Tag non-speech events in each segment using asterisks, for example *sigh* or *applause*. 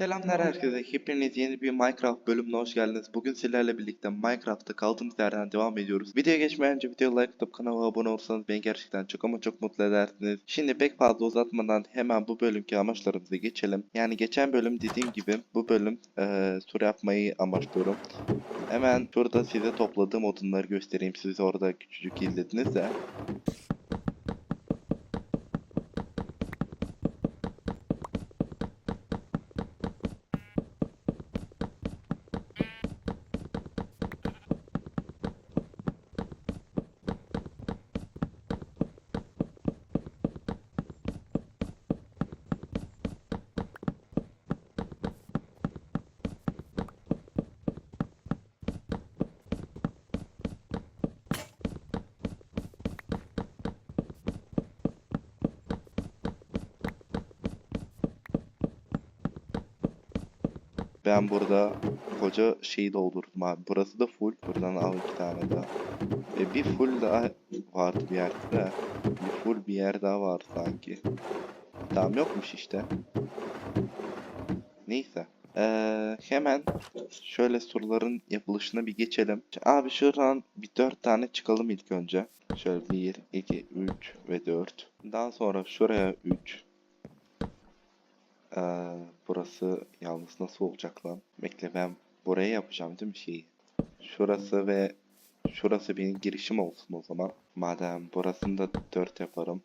Selamlar herkese. Hepiniz yeni bir Minecraft bölümüne hoş geldiniz. Bugün sizlerle birlikte Minecraft'ta kaldığımız yerden devam ediyoruz. Videoya geçmeden önce videoya like atıp kanala abone olursanız beni gerçekten çok ama çok mutlu edersiniz. Şimdi pek fazla uzatmadan hemen bu bölümki amaçlarımıza geçelim. Yani geçen bölüm dediğim gibi bu bölüm eee sur yapmayı amaçlıyorum. Hemen şurada size topladığım odunları göstereyim. Siz orada küçücük izlediniz de. Ben burada koca şeyi doldurdum abi. Burası da full. Buradan al iki tane daha. E bir full daha vardı bir yerde de. Bir full bir yer daha var sanki. Tamam yokmuş işte. Neyse. Ee, hemen şöyle soruların yapılışına bir geçelim. Abi şuradan bir dört tane çıkalım ilk önce. Şöyle 1, 2, 3 ve 4. Daha sonra şuraya 3. Ee, burası yalnız nasıl olacak lan? Bekle ben buraya yapacağım değil mi şeyi? Şurası ve şurası benim girişim olsun o zaman. Madem burasını da 4 yaparım.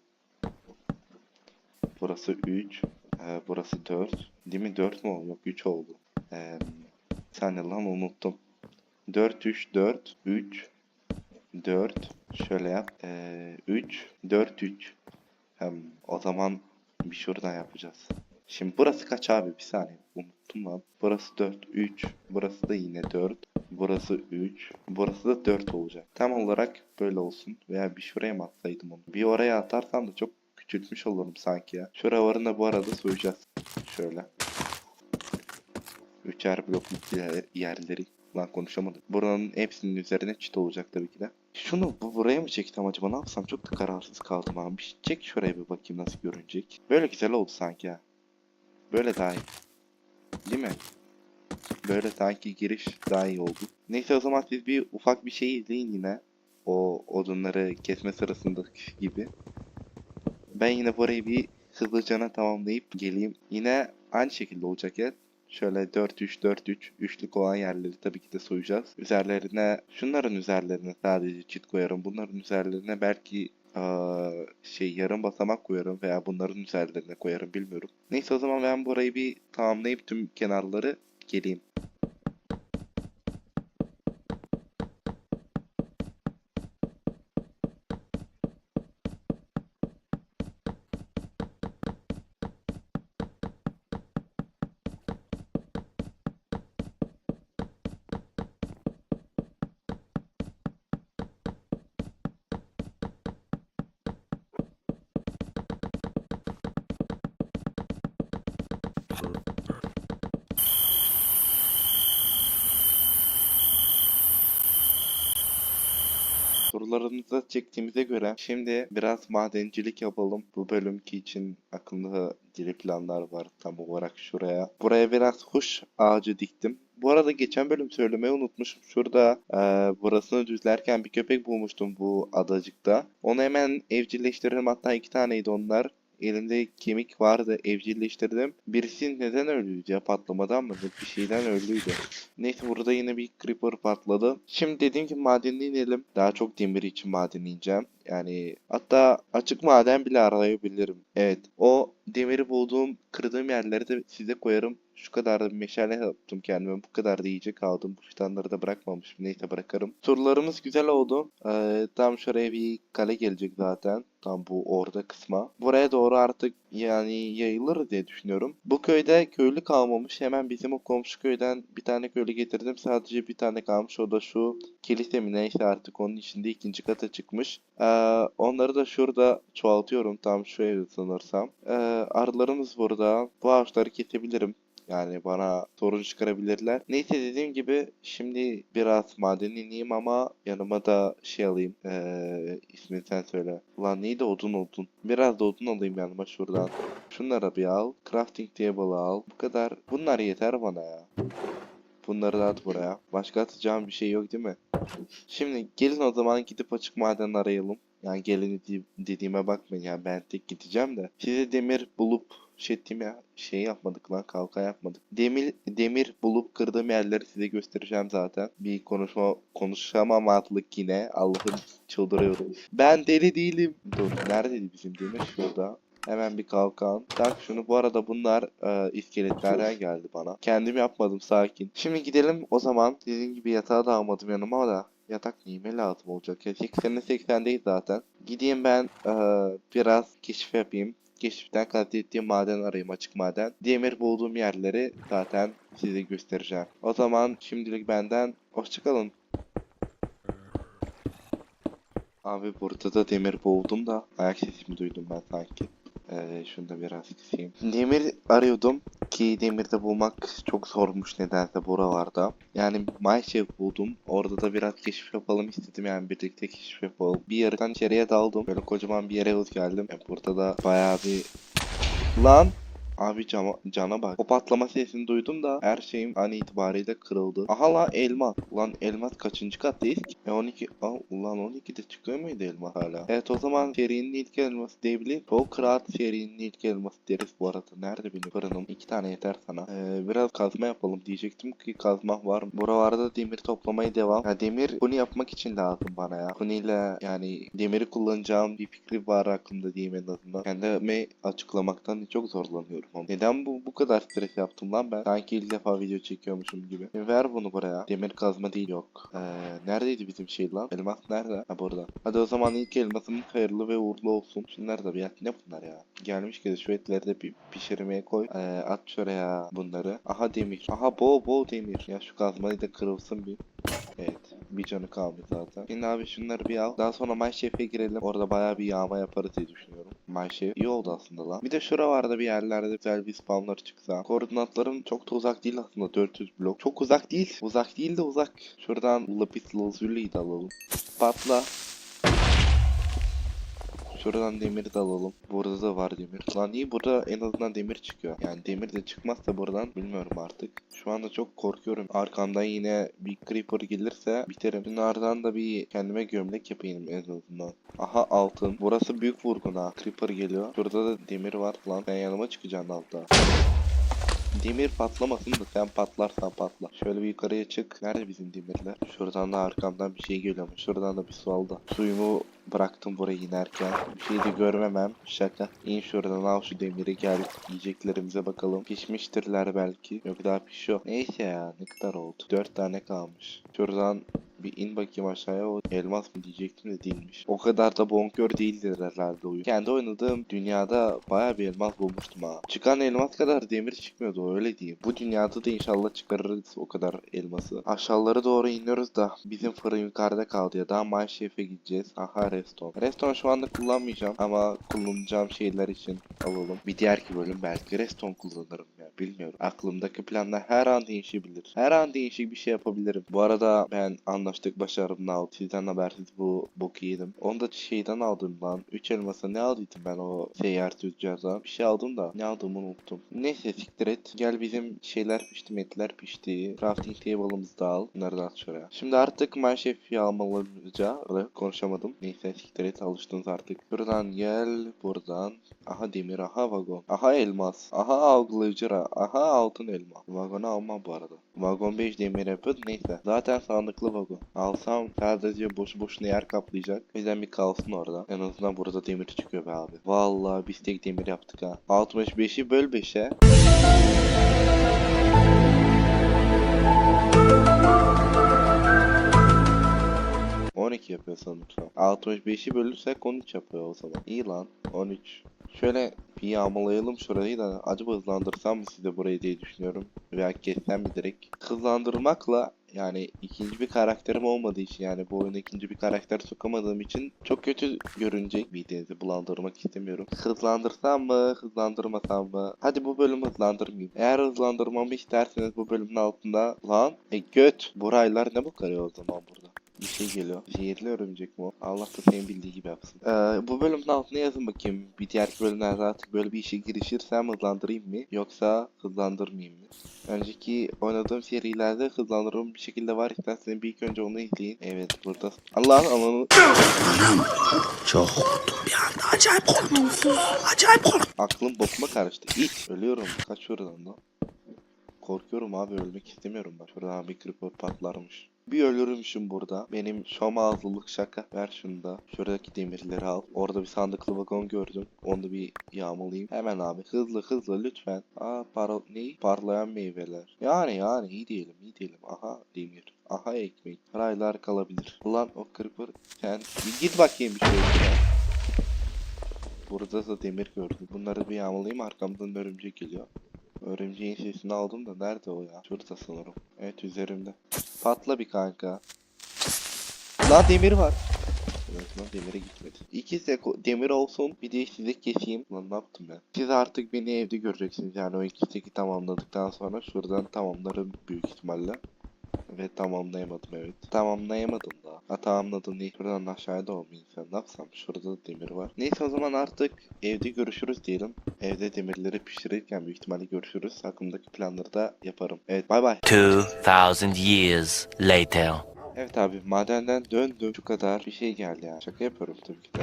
Burası 3. Ee, burası 4. Değil mi? 4 mü oldu? Yok 3 oldu. Ee, saniye lan unuttum. 4, 3, 4, 3, 4. Şöyle yap. Ee, 3, 4, 3. Hem o zaman bir şuradan yapacağız. Şimdi burası kaç abi? Bir saniye. Unuttum lan. Burası 4, 3. Burası da yine 4. Burası 3. Burası da 4 olacak. Tam olarak böyle olsun. Veya bir şuraya mı atsaydım onu? Bir oraya atarsam da çok küçültmüş olurum sanki ya. Şura varında bu arada soyacağız. Şöyle. Üçer blokluk yer- yerleri. Lan konuşamadım. Buranın hepsinin üzerine çit olacak tabii ki de. Şunu bu buraya mı çektim acaba ne yapsam çok da kararsız kaldım abi. Çek şuraya bir bakayım nasıl görünecek. Böyle güzel oldu sanki ha. Böyle daha iyi. Değil mi? Böyle sanki giriş daha iyi oldu. Neyse o zaman siz bir ufak bir şey izleyin yine. O odunları kesme sırasındaki gibi. Ben yine burayı bir hızlıcana tamamlayıp geleyim. Yine aynı şekilde olacak ya. Şöyle 4-3-4-3 üçlük olan yerleri tabii ki de soyacağız. Üzerlerine şunların üzerlerine sadece çit koyarım. Bunların üzerlerine belki eee, şey yarım basamak koyarım veya bunların üzerlerine koyarım bilmiyorum. Neyse o zaman ben burayı bir tamamlayıp tüm kenarları geleyim. Sorularınızı çektiğimize göre şimdi biraz madencilik yapalım. Bu bölümki için aklımda diri planlar var tam olarak şuraya. Buraya biraz kuş ağacı diktim. Bu arada geçen bölüm söylemeyi unutmuşum. Şurada eee, burasını düzlerken bir köpek bulmuştum bu adacıkta. Onu hemen evcilleştirdim. Hatta iki taneydi onlar. Elimde kemik vardı evcilleştirdim. Birisi neden öldüydü ya patlamadan mı? Bir şeyden öldüydü. Neyse burada yine bir creeper patladı. Şimdi dediğim gibi madenine inelim. Daha çok demir için ineceğim. Yani hatta açık maden bile arayabilirim. Evet o demiri bulduğum kırdığım yerleri de size koyarım. Şu kadar da bir meşale yaptım kendime. Bu kadar da yiyecek aldım. Bu fidanları da bırakmamışım. Neyse bırakarım. Turlarımız güzel oldu. Ee, tam şuraya bir kale gelecek zaten. Tam bu orada kısma. Buraya doğru artık yani yayılır diye düşünüyorum. Bu köyde köylü kalmamış. Hemen bizim o komşu köyden bir tane köylü getirdim. Sadece bir tane kalmış. O da şu kilise mi neyse artık onun içinde ikinci kata çıkmış. Ee, onları da şurada çoğaltıyorum. Tam şu evde sanırsam. Ee, arılarımız burada. Bu ağaçları kesebilirim. Yani bana sorun çıkarabilirler. Neyse dediğim gibi şimdi biraz maden ineyim ama yanıma da şey alayım. Ee, ismini sen söyle. Ulan neydi odun odun. Biraz da odun alayım yanıma şuradan. Şunları bir al. Crafting table al. Bu kadar. Bunlar yeter bana ya. Bunları da at buraya. Başka atacağım bir şey yok değil mi? Şimdi gelin o zaman gidip açık maden arayalım. Yani gelin dedi- dediğime bakmayın yani ben tek gideceğim de. Size demir bulup ettiğim ya şey yapmadık lan kalkan yapmadık. Demir demir bulup kırdığım yerleri size göstereceğim zaten. Bir konuşma konuşamamaklık yine Allah'ım çıldırıyorum. Ben deli değilim. Dur neredeydi bizim demir şurada. Hemen bir kalkan. Tak şunu. Bu arada bunlar e, iskeletlerden geldi bana. Kendim yapmadım sakin. Şimdi gidelim o zaman. Dediğim gibi yatağı da almadım yanıma da. Yatak neyime lazım olacak ya. 80'e 80 değil zaten. Gideyim ben e, biraz keşif yapayım. Keşiften kastettiğim maden arayayım açık maden. Demir bulduğum yerleri zaten size göstereceğim. O zaman şimdilik benden hoşçakalın. Abi burada da demir buldum da ayak sesimi duydum ben sanki. Ee, şunu da biraz kısayım. Demir arıyordum ki demirde bulmak çok zormuş nedense buralarda. Yani Mineshaft buldum. Orada da biraz keşif yapalım istedim yani birlikte keşif yapalım. Bir yarıdan içeriye daldım. Böyle kocaman bir yere geldim. E, burada da bayağı bir... Lan! Abi cama, cana bak. O patlama sesini duydum da her şeyim an itibariyle kırıldı. Aha lan elmas. Ulan elmas kaçıncı kattayız? E 12. Aa, ulan 12'de çıkıyor muydu elmas hala? Evet o zaman serinin ilk elması diyebilir. Çok rahat serinin ilk elması deriz bu arada. Nerede benim fırınım? İki tane yeter sana. Ee, biraz kazma yapalım diyecektim ki kazma var mı? Buralarda demir toplamaya devam. Ya demir bunu yapmak için lazım bana ya. Kuniyle yani demiri kullanacağım bir fikri var aklımda diyeyim en azından. Kendime açıklamaktan çok zorlanıyorum. Oğlum. Neden bu bu kadar stres yaptım lan ben? Sanki ilk defa video çekiyormuşum gibi. E, Ver bunu buraya. Demir kazma değil yok. Ee, neredeydi bizim şey lan? Elmas nerede? Ha burada. Hadi o zaman ilk elmasımız hayırlı ve uğurlu olsun. Şunlar da bir at. Ne bunlar ya? Gelmiş ki şu etleri de bir pişirmeye koy. Ee, at şuraya bunları. Aha demir. Aha bol bol demir. Ya şu kazmayı da kırılsın bir. Evet. Bir canı kalmış zaten. Şimdi abi şunları bir al. Daha sonra Mineshaft'e girelim. Orada bayağı bir yağma yaparız diye düşünüyorum. Mineshaft iyi oldu aslında lan. Bir de şuralarda bir yerlerde güzel bir spawnlar çıksa. Koordinatlarım çok da uzak değil aslında. 400 blok. Çok uzak değil. Uzak değil de uzak. Şuradan lapis lazuli alalım. Patla. Şuradan demir de alalım. Burada da var demir. Lan iyi burada en azından demir çıkıyor. Yani demir de çıkmazsa buradan bilmiyorum artık. Şu anda çok korkuyorum. Arkamdan yine bir creeper gelirse biterim. Bunlardan da bir kendime gömlek yapayım en azından. Aha altın. Burası büyük vurgun ha. Creeper geliyor. Şurada da demir var lan. Sen yanıma çıkacaksın altta. Demir patlamasın da sen patlarsan patla. Şöyle bir yukarıya çık. Nerede bizim demirler? Şuradan da arkamdan bir şey geliyor ama şuradan da bir su aldı. Suyumu bıraktım buraya inerken. Bir şey de görmemem. Şaka. İn şuradan al şu demiri gel. Yiyeceklerimize bakalım. Pişmiştirler belki. Yok daha pişiyor. Neyse ya ne kadar oldu. Dört tane kalmış. Şuradan bir in bakayım aşağıya o elmas mı diyecektim de değilmiş. O kadar da bonkör değildir herhalde oyun. Kendi oynadığım dünyada baya bir elmas bulmuştum ha. Çıkan elmas kadar demir çıkmıyordu öyle diyeyim. Bu dünyada da inşallah çıkarırız o kadar elması. Aşağılara doğru iniyoruz da bizim fırın yukarıda kaldı ya. Daha Mineshaft'e gideceğiz. Aha Redstone. Redstone şu anda kullanmayacağım ama kullanacağım şeyler için alalım. Bir diğerki bölüm belki Redstone kullanırım ya bilmiyorum. Aklımdaki planlar her an değişebilir. Her an değişik bir şey yapabilirim. Bu arada ben anlaştık başarımla aldım. Sizden habersiz bu boku yedim. Onu da şeyden aldım lan. 3 elmasa ne aldıydım ben o seyyar tüccardan. Bir şey aldım da ne aldığımı unuttum. Neyse siktir et. Gel bizim şeyler pişti, metler pişti. Crafting table'ımızı da al. Bunları da at şuraya. Şimdi artık Mineshaft'i almalıca konuşamadım. Neyse siktir et alıştınız artık. Buradan gel. Buradan. Aha demir, aha vagon. Aha elmas. Aha algılayıcı ra- Aha altın elma. Vagonu almam bu arada. Vagon 5 demir yapıyor. Neyse. Zaten sandıklı vagon. Alsam sadece boş boşuna yer kaplayacak. O yüzden bir kalsın orada. En azından burada demir çıkıyor be abi. Vallahi biz tek demir yaptık ha. 65'i böl 5'e. ...12 yapıyor sanırsam. 65'i bölürsek 13 yapıyor o zaman. İyi lan. 13. Şöyle bir yağmalayalım şurayı da acaba hızlandırsam mı size burayı diye düşünüyorum. Veya kessem mi direkt. Hızlandırmakla yani ikinci bir karakterim olmadığı için yani bu oyuna ikinci bir karakter sokamadığım için çok kötü görünecek midenizi bulandırmak istemiyorum. Hızlandırsam mı hızlandırmasam mı? Hadi bu bölümü hızlandırmayayım. Eğer hızlandırmamı isterseniz bu bölümün altında lan e göt buraylar ne bakarıyor o zaman burada? Bir şey geliyor. Zehirli örümcek mi o? Allah da senin bildiği gibi yapsın. Ee, bu bölümün altına yazın bakayım. Bir diğer bölümlerde artık böyle bir işe girişirsem hızlandırayım mı? Yoksa hızlandırmayayım mı? Önceki oynadığım serilerde hızlandırma bir şekilde var. İsterseniz bir ilk önce onu izleyin. Evet burada. Allah'ın ananı... Çok korktum bir anda. Acayip korktum. Acayip korktum. Aklım bokuma karıştı. İt. Ölüyorum. Kaç şuradan da. Korkuyorum abi ölmek istemiyorum ben. Şuradan bir creeper patlarmış. Bir ölürmüşüm burada. Benim şom ağzlılık şaka. Ver şunu da. Şuradaki demirleri al. Orada bir sandıklı vagon gördüm. Onu bir yağmalayayım. Hemen abi. Hızlı hızlı lütfen. Aa para ne? Parlayan meyveler. Yani yani iyi diyelim iyi diyelim. Aha demir. Aha ekmek. Raylar kalabilir. Ulan o creeper bir git bakayım bir ya. Burada da demir gördüm. Bunları bir yağmalayayım arkamdan örümcek geliyor. Örümceğin sesini aldım da nerede o ya? Şurada sanırım. Evet üzerimde. Patla bir kanka. Lan demir var. Evet lan demire gitmedi. İki seko demir olsun bir de size keseyim. Lan ne yaptım ben? Siz artık beni evde göreceksiniz yani o iki seki tamamladıktan sonra şuradan tamamlarım büyük ihtimalle. Ve tamamlayamadım evet. Tamamlayamadım da. Ha tamamladım değil. Şuradan aşağıda olmayayım sen. Ne yapsam? Şurada da demir var. Neyse o zaman artık evde görüşürüz diyelim. Evde demirleri pişirirken büyük ihtimalle görüşürüz. Hakkımdaki planları da yaparım. Evet bay bay. 2,000 years later. Evet abi madenden döndüm. Şu kadar bir şey geldi yani. Şaka yapıyorum tabii ki de.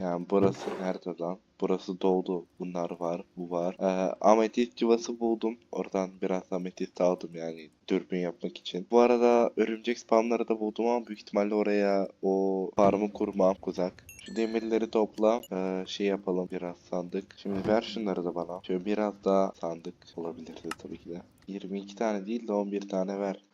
Yani burası nerede lan? Burası doldu. Bunlar var, bu var. Ee, ametist yuvası buldum. Oradan biraz ametist aldım yani dürbün yapmak için. Bu arada örümcek spamları da buldum ama büyük ihtimalle oraya o farmı kurmam uzak. Şu demirleri topla. Ee, şey yapalım biraz sandık. Şimdi ver şunları da bana. Şöyle biraz daha sandık olabilirdi tabii ki de. 22 tane değil de 11 tane ver.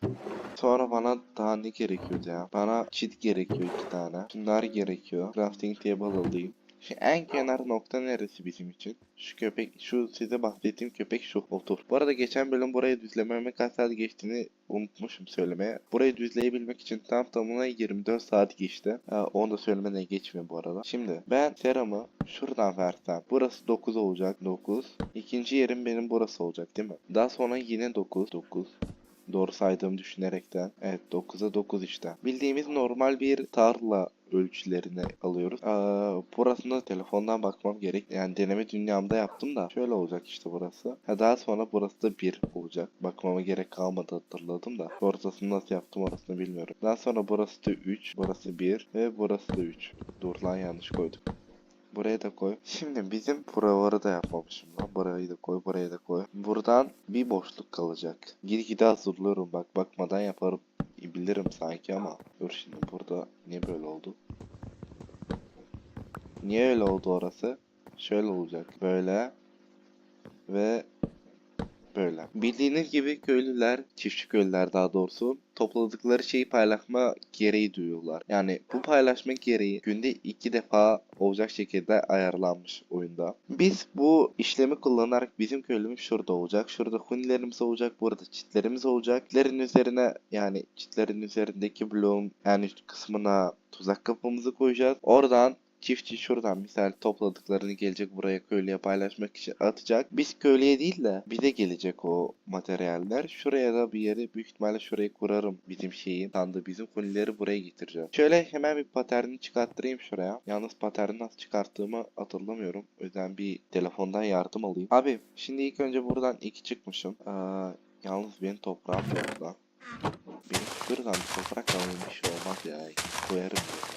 Sonra bana daha ne gerekiyordu ya? Bana çit gerekiyor iki tane. Şunlar gerekiyor. Crafting table alayım. Şu *laughs* en kenar nokta neresi bizim için? Şu köpek, şu size bahsettiğim köpek şu otur. Bu arada geçen bölüm burayı düzlememe kaç saat geçtiğini unutmuşum söylemeye. Burayı düzleyebilmek için tam tamına 24 saat geçti. Ha, onu da söylemeden geçmiyor bu arada. Şimdi ben seramı şuradan versem. Burası 9 olacak. 9. İkinci yerim benim burası olacak değil mi? Daha sonra yine 9. 9. Doğru saydığımı düşünerekten. Evet 9'a 9 işte. Bildiğimiz normal bir tarla ölçülerini alıyoruz. Aa, burasını da telefondan bakmam gerek. Yani deneme dünyamda yaptım da şöyle olacak işte burası. Ha, daha sonra burası da 1 olacak. Bakmama gerek kalmadı hatırladım da. Ortasını nasıl yaptım orasını bilmiyorum. Daha sonra burası da 3, burası 1 ve burası da 3. Dur lan yanlış koyduk. Buraya da koy. Şimdi bizim buraları da yapmamışım lan. Burayı da koy, buraya da koy. Buradan bir boşluk kalacak. Gitgide hazırlıyorum bak. Bakmadan yaparım. Bilirim sanki ama. Dur şimdi burada niye böyle oldu? Niye öyle oldu orası? Şöyle olacak. Böyle. Ve böyle. Bildiğiniz gibi köylüler, çiftçi köylüler daha doğrusu topladıkları şeyi paylaşma gereği duyuyorlar. Yani bu paylaşma gereği günde iki defa olacak şekilde ayarlanmış oyunda. Biz bu işlemi kullanarak bizim köylümüz şurada olacak. Şurada hunilerimiz olacak. Burada çitlerimiz olacak. Çitlerin üzerine yani çitlerin üzerindeki bloğun yani kısmına tuzak kapımızı koyacağız. Oradan Çiftçi şuradan misal topladıklarını gelecek buraya köylüye paylaşmak için atacak. Biz köylüye değil de bize gelecek o materyaller. Şuraya da bir yere büyük ihtimalle şuraya kurarım bizim şeyi. Sandığı bizim kolileri buraya getireceğim. Şöyle hemen bir paterni çıkarttırayım şuraya. Yalnız paterni nasıl çıkarttığımı hatırlamıyorum. O yüzden bir telefondan yardım alayım. Abi şimdi ilk önce buradan iki çıkmışım. Ee, yalnız benim toprağım lan. Benim şuradan bir toprak alayım şey olmaz ya. Koyarım ya.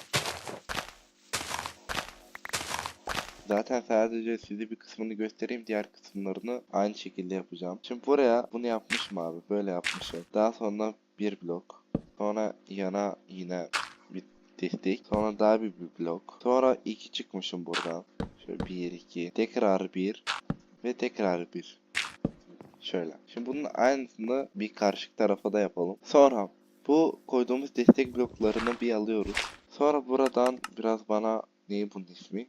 Zaten sadece size bir kısmını göstereyim. Diğer kısımlarını aynı şekilde yapacağım. Şimdi buraya bunu yapmışım abi. Böyle yapmışım. Daha sonra bir blok. Sonra yana yine bir destek. Sonra daha bir, bir blok. Sonra iki çıkmışım buradan. Şöyle bir iki. Tekrar bir. Ve tekrar bir. Şöyle. Şimdi bunun aynısını bir karşı tarafa da yapalım. Sonra bu koyduğumuz destek bloklarını bir alıyoruz. Sonra buradan biraz bana neyi bunun ismi?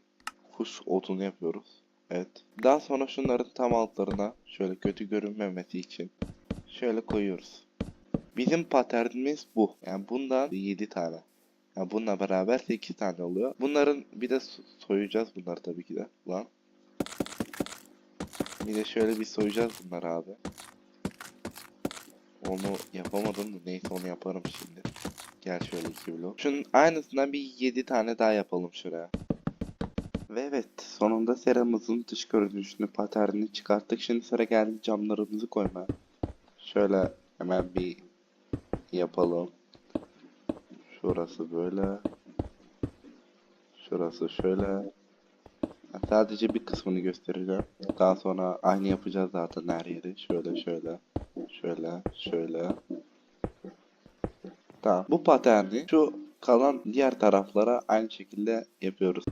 Kuş odunu yapıyoruz. Evet. Daha sonra şunların tam altlarına şöyle kötü görünmemesi için Şöyle koyuyoruz. Bizim paternimiz bu. Yani bundan 7 tane. Yani bununla beraber 8 tane oluyor. Bunların bir de so- soyacağız bunları tabii ki de. Lan. Bir de şöyle bir soyacağız bunları abi. Onu yapamadım da neyse onu yaparım şimdi. Gel şöyle iki blok. Şunun aynısından bir 7 tane daha yapalım şuraya. Ve evet sonunda seramızın dış görünüşünü paternini çıkarttık. Şimdi sıra geldi camlarımızı koymaya. Şöyle hemen bir yapalım. Şurası böyle. Şurası şöyle. Sadece bir kısmını göstereceğim. Daha sonra aynı yapacağız zaten her yeri. Şöyle şöyle. Şöyle şöyle. Tamam. Bu paterni şu kalan diğer taraflara aynı şekilde yapıyoruz.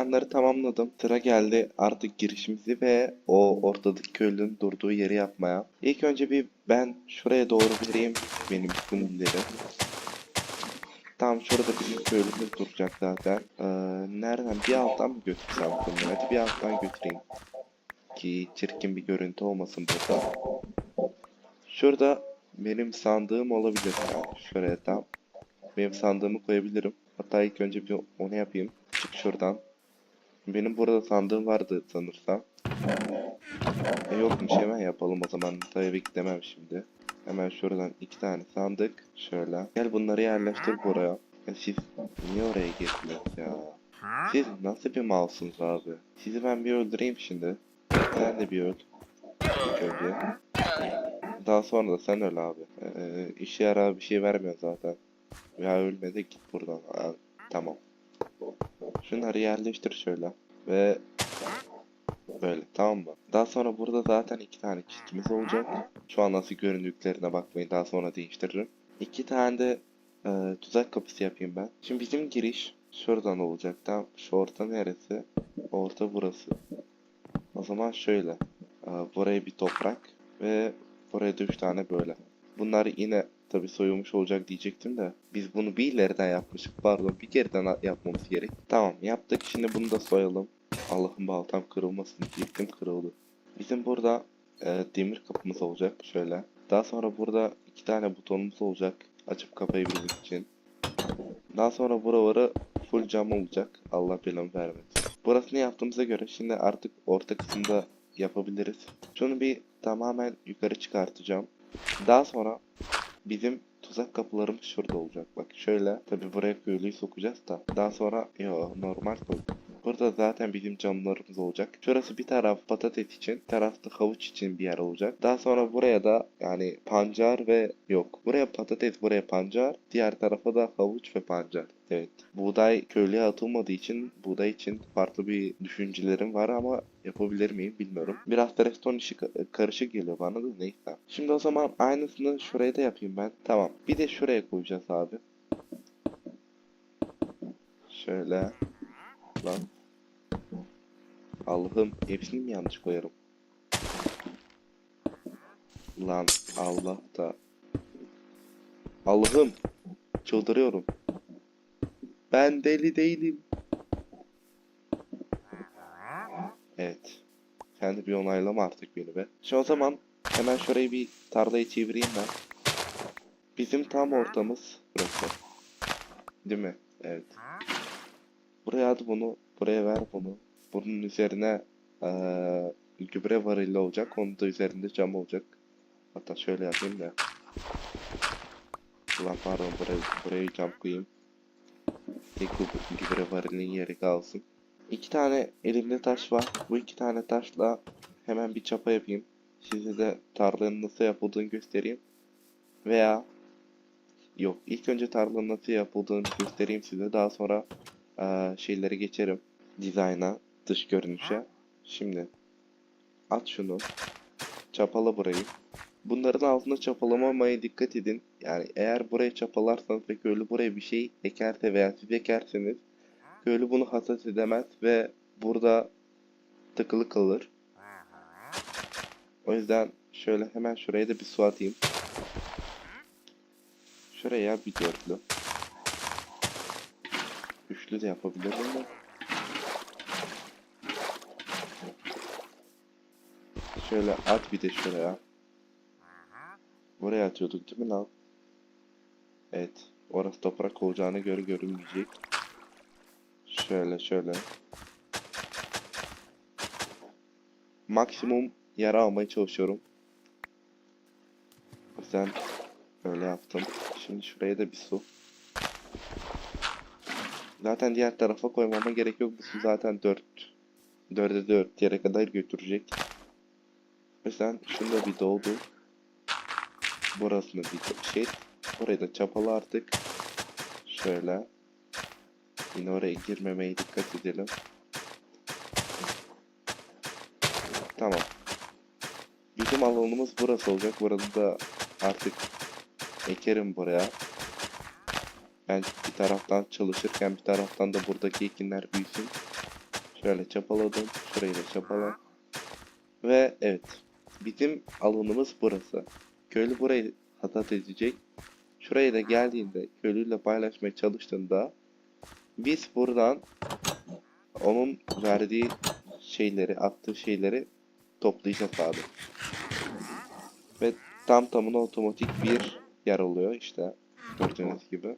Yanları tamamladım. Sıra geldi artık girişimizi ve o ortadaki köylünün durduğu yeri yapmaya. İlk önce bir ben şuraya doğru vereyim benim kumları. Tam şurada bizim köylümüz duracak zaten. Ee, nereden? Bir alttan mı götürsem bunu? Hadi bir alttan götüreyim. Ki çirkin bir görüntü olmasın burada. Şurada benim sandığım olabilir. Yani şuraya tam. Benim sandığımı koyabilirim. Hatta ilk önce bir onu yapayım. Çık şuradan. Benim burada sandığım vardı sanırsam. E, yokmuş hemen yapalım o zaman. Tabii demem şimdi. Hemen şuradan iki tane sandık. Şöyle. Gel bunları yerleştir buraya. Ya siz niye oraya girdiniz ya? Siz nasıl bir malsınız abi? Sizi ben bir öldüreyim şimdi. Sen de bir öl. Daha sonra da sen öl abi. Ee, işe yarar bir şey vermiyor zaten. Ya ölme de git buradan. Aa, tamam. Şunları yerleştir şöyle. Ve böyle tamam mı? Daha sonra burada zaten iki tane çiftimiz olacak. Şu an nasıl göründüklerine bakmayın daha sonra değiştiririm. İki tane de e, tuzak kapısı yapayım ben. Şimdi bizim giriş şuradan olacak. Tam şu orta neresi? Orta burası. O zaman şöyle. E, buraya bir toprak ve buraya da üç tane böyle. Bunlar yine tabi soyulmuş olacak diyecektim de biz bunu bir ileriden yapmıştık pardon bir geriden yapmamız gerek. Tamam yaptık şimdi bunu da soyalım. Allah'ım baltam kırılmasın diyecektim kırıldı. Bizim burada e, demir kapımız olacak şöyle. Daha sonra burada iki tane butonumuz olacak açıp kapayabilmek için. Daha sonra buraları full cam olacak. Allah belamı vermesin. Burasını yaptığımıza göre şimdi artık orta kısımda yapabiliriz. Şunu bir tamamen yukarı çıkartacağım. Daha sonra bizim tuzak kapılarımız şurada olacak. Bak şöyle tabi buraya köylüyü sokacağız da daha sonra yo normal koy. Burada zaten bizim camlarımız olacak. Şurası bir taraf patates için, bir tarafta havuç için bir yer olacak. Daha sonra buraya da yani pancar ve yok. Buraya patates, buraya pancar. Diğer tarafa da havuç ve pancar. Evet. Buğday köylüye atılmadığı için buğday için farklı bir düşüncelerim var ama yapabilir miyim bilmiyorum. Biraz da reston işi ka- karışık geliyor bana da neyse. Şimdi o zaman aynısını şuraya da yapayım ben. Tamam. Bir de şuraya koyacağız abi. Şöyle. Lan. Allah'ım hepsini mi yanlış koyarım? Lan Allah da. Allah'ım çıldırıyorum. Ben deli değilim. Evet. Sen de bir onaylama artık beni be. Şimdi o zaman hemen şurayı bir tarlayı çevireyim ben. Bizim tam ortamız burası. Değil mi? Evet. Buraya at bunu. Buraya ver bunu. Bunun üzerine eee gübre varili olacak. Onun da üzerinde cam olacak. Hatta şöyle yapayım da. Ulan pardon buraya, buraya cam koyayım. Tek gübre varilinin yeri kalsın. İki tane elimde taş var. Bu iki tane taşla hemen bir çapa yapayım. Size de tarlanın nasıl yapıldığını göstereyim. Veya yok ilk önce tarlanın nasıl yapıldığını göstereyim size. Daha sonra eee şeylere geçerim. Dizayna, dış görünüşe. Şimdi at şunu. Çapala burayı. Bunların altına çapalamamaya dikkat edin. Yani eğer buraya çapalarsanız ve köylü buraya bir şey ekerse veya siz ekerseniz köylü bunu hasat edemez ve burada tıkılı kalır. O yüzden şöyle hemen şuraya da bir su atayım. Şuraya bir dörtlü. Üçlü de yapabilirim ama. Şöyle at bir de şuraya. Buraya atıyorduk değil mi lan? Evet. Orası toprak olacağına göre görünmeyecek. Şöyle şöyle. Maksimum yara almaya çalışıyorum. O yüzden öyle yaptım. Şimdi şuraya da bir su. Zaten diğer tarafa koymama gerek yok. Bu zaten 4. 4'e 4 yere kadar götürecek. Yüzden şunu da bir doldu. Burasını bir şey. Orayı da çapalı artık. Şöyle. Yine oraya girmemeye dikkat edelim. Tamam. Bizim alanımız burası olacak. Burada da artık ekerim buraya. Ben bir taraftan çalışırken bir taraftan da buradaki ekinler büyüsün. Şöyle çapaladım. Şurayı da çapala. Ve evet. Bizim alanımız burası. Köylü burayı hatat edecek. Şuraya da geldiğinde köylüyle paylaşmaya çalıştığında biz buradan onun verdiği şeyleri, attığı şeyleri toplayacağız abi. Ve tam tamına otomatik bir yer oluyor işte. Gördüğünüz gibi.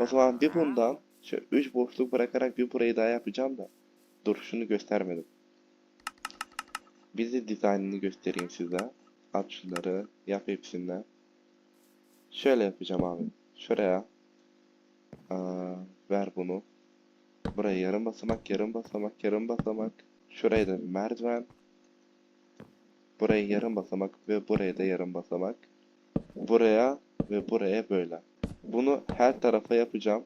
O zaman bir bundan şu 3 boşluk bırakarak bir burayı daha yapacağım da. Dur şunu göstermedim. De dizaynını göstereyim size. At şunları. Yap hepsinden. Şöyle yapacağım abi. Şuraya. Aa, ver bunu. Buraya yarım basamak, yarım basamak, yarım basamak. Şuraya da merdiven. Buraya yarım basamak ve buraya da yarım basamak. Buraya ve buraya böyle. Bunu her tarafa yapacağım.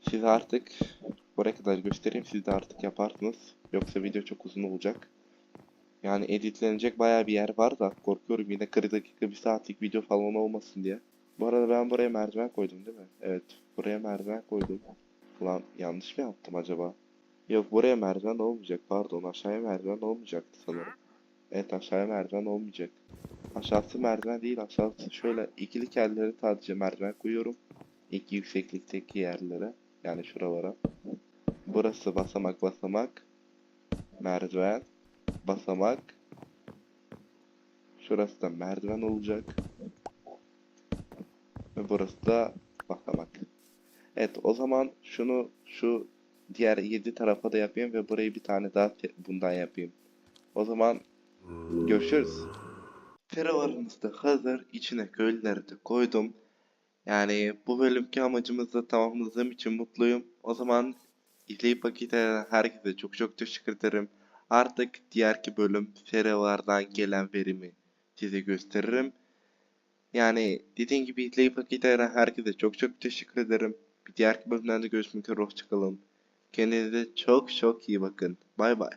Siz artık buraya kadar göstereyim. Siz de artık yaparsınız. Yoksa video çok uzun olacak. Yani editlenecek bayağı bir yer var da korkuyorum yine 40 dakika bir saatlik video falan olmasın diye. Bu arada ben buraya merdiven koydum değil mi? Evet. Buraya merdiven koydum. Ulan yanlış mı yaptım acaba? Yok buraya merdiven olmayacak. Pardon aşağıya merdiven olmayacaktı sanırım. Evet aşağıya merdiven olmayacak. Aşağısı merdiven değil aşağısı şöyle ikili yerlere sadece merdiven koyuyorum. İki yükseklikteki yerlere yani şuralara. Burası basamak basamak. Merdiven. Basamak. Şurası da merdiven olacak. Ve burası da basamak. Evet o zaman şunu şu diğer 7 tarafa da yapayım ve burayı bir tane daha bundan yapayım. O zaman görüşürüz. Ferrovarımız da hazır. İçine köylüleri koydum. Yani bu bölümki amacımızı tamamladığım için mutluyum. O zaman izleyip vakit ayıran herkese çok çok teşekkür ederim. Artık diğerki bölüm Ferrovar'dan gelen verimi size gösteririm. Yani dediğim gibi izleyip vakit ayıran herkese çok çok teşekkür ederim. Bir diğer bölümlerde görüşmek üzere hoşçakalın. Kendinize çok çok iyi bakın. Bay bay.